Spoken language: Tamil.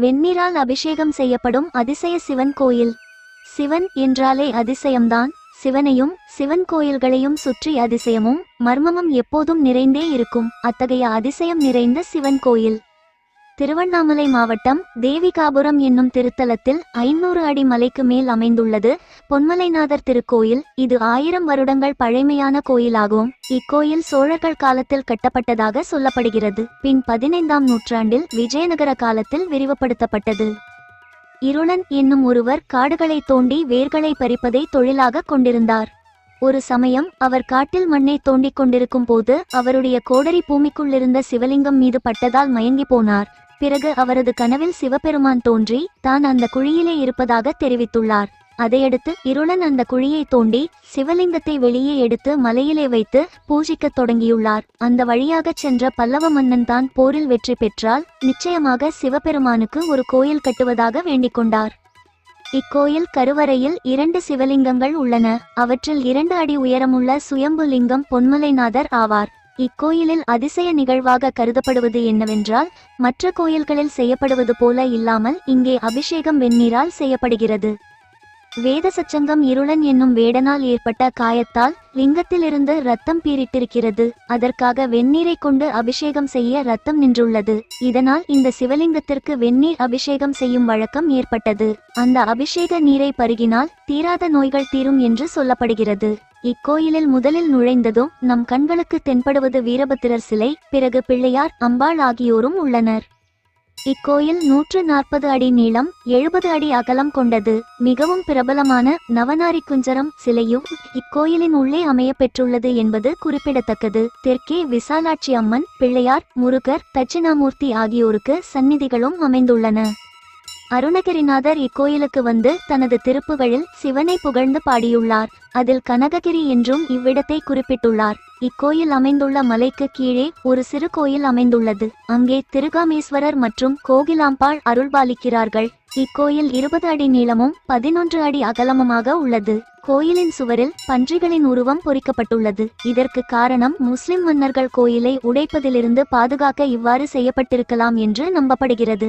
வெந்நீரால் அபிஷேகம் செய்யப்படும் அதிசய சிவன் கோயில். சிவன் என்றாலே அதிசயம்தான். சிவனையும் சிவன் கோயில்களையும் சுற்றி அதிசயமும் மர்மமும் எப்போதும் நிறைந்தே இருக்கும். அத்தகைய அதிசயம் நிறைந்த சிவன் கோயில். திருவண்ணாமலை மாவட்டம் தேவிகாபுரம் என்னும் திருத்தலத்தில் ஐநூறு அடி மலைக்கு மேல் அமைந்துள்ளது. பொன்மலைநாதர் திருக்கோயில் இது ஆயிரம் வருடங்கள் பழமையான கோயிலாகும் இக்கோயில் சோழர்கள் காலத்தில் கட்டப்பட்டதாக சொல்லப்படுகிறது. பின் பதினைந்தாம் நூற்றாண்டில் விஜயநகர காலத்தில் விரிவுபடுத்தப்பட்டது. இருளன் என்னும் ஒருவர் காடுகளை தோண்டி வேர்களை பறிப்பதை தொழிலாக கொண்டிருந்தார். ஒரு சமயம் அவர் காட்டில் மண்ணை தோண்டிக் கொண்டிருக்கும் போது அவருடைய கோடரி பூமிக்குள்ளிருந்த சிவலிங்கம் மீது பட்டதால் மயங்கி போனார். பிறகு அவரது கனவில் சிவபெருமான் தோன்றி தான் அந்த குழியிலே இருப்பதாக தெரிவித்துள்ளார். அதையடுத்து இருளன் அந்த குழியை தோண்டி சிவலிங்கத்தை வெளியே எடுத்து மலையிலே வைத்து பூஜிக்கத் தொடங்கியுள்ளார். அந்த வழியாகச் சென்ற பல்லவ மன்னன் தான் போரில் வெற்றி பெற்றால் நிச்சயமாக சிவபெருமானுக்கு ஒரு கோயில் கட்டுவதாக வேண்டிக் கொண்டார். இக்கோயில் கருவறையில் இரண்டு சிவலிங்கங்கள் உள்ளன. அவற்றில் இரண்டு அடி உயரமுள்ள சுயம்புலிங்கம் பொன்மலைநாதர் ஆவார். இக்கோயிலில் அதிசய நிகழ்வாக கருதப்படுவது என்னவென்றால் மற்ற கோயில்களில் செய்யப்படுவது போல இல்லாமல் இங்கே அபிஷேகம் வெந்நீரால் செய்யப்படுகிறது. வேத சச்சங்கம் இருளன் என்னும் வேடனால் ஏற்பட்ட காயத்தால் லிங்கத்திலிருந்து ரத்தம் பீரிட்டிருக்கிறது அதற்காக வெந்நீரை கொண்டு அபிஷேகம் செய்ய ரத்தம் நின்றுள்ளது. இதனால் இந்த சிவலிங்கத்திற்கு வெந்நீர் அபிஷேகம் செய்யும் வழக்கம் ஏற்பட்டது. அந்த அபிஷேக நீரை பருகினால் தீராத நோய்கள் தீரும் என்று சொல்லப்படுகிறது. இக்கோயிலில் முதலில் நுழைந்ததும் நம் கண்களுக்கு தென்படுவது வீரபத்திரர் சிலை பிறகு பிள்ளையார் அம்பாள் ஆகியோரும் உள்ளனர். இக்கோயில் நூற்று நாற்பது அடி நீளம் எழுபது அடி அகலம் கொண்டது. மிகவும் பிரபலமான நவநாரி குஞ்சரம் சிலையும் இக்கோயிலின் உள்ளே அமைய பெற்றுள்ளது என்பது குறிப்பிடத்தக்கது. தெற்கே விசாலாட்சி அம்மன் பிள்ளையார் முருகர் தட்சிணாமூர்த்தி ஆகியோருக்கு சந்நிதிகளும் அமைந்துள்ளன. அருணகிரிநாதர் இக்கோயிலுக்கு வந்து தனது திருப்புகளில் சிவனை புகழ்ந்து பாடியுள்ளார். அதில் கனககிரி என்றும் இவ்விடத்தை குறிப்பிட்டுள்ளார். இக்கோயில் அமைந்துள்ள மலைக்கு கீழே ஒரு சிறு கோயில் அமைந்துள்ளது. அங்கே திருகாமேஸ்வரர் மற்றும் கோகிலாம்பாள் அருள்பாலிக்கிறார்கள். இக்கோயில் இருபது அடி நீளமும் பதினொன்று அடி அகலமுமாக உள்ளது. கோயிலின் சுவரில் பன்றிகளின் உருவம் பொறிக்கப்பட்டுள்ளது. இதற்கு காரணம் முஸ்லிம் மன்னர்கள் கோயிலை உடைப்பதிலிருந்து பாதுகாக்க இவ்வாறு செய்யப்பட்டிருக்கலாம் என்று நம்பப்படுகிறது.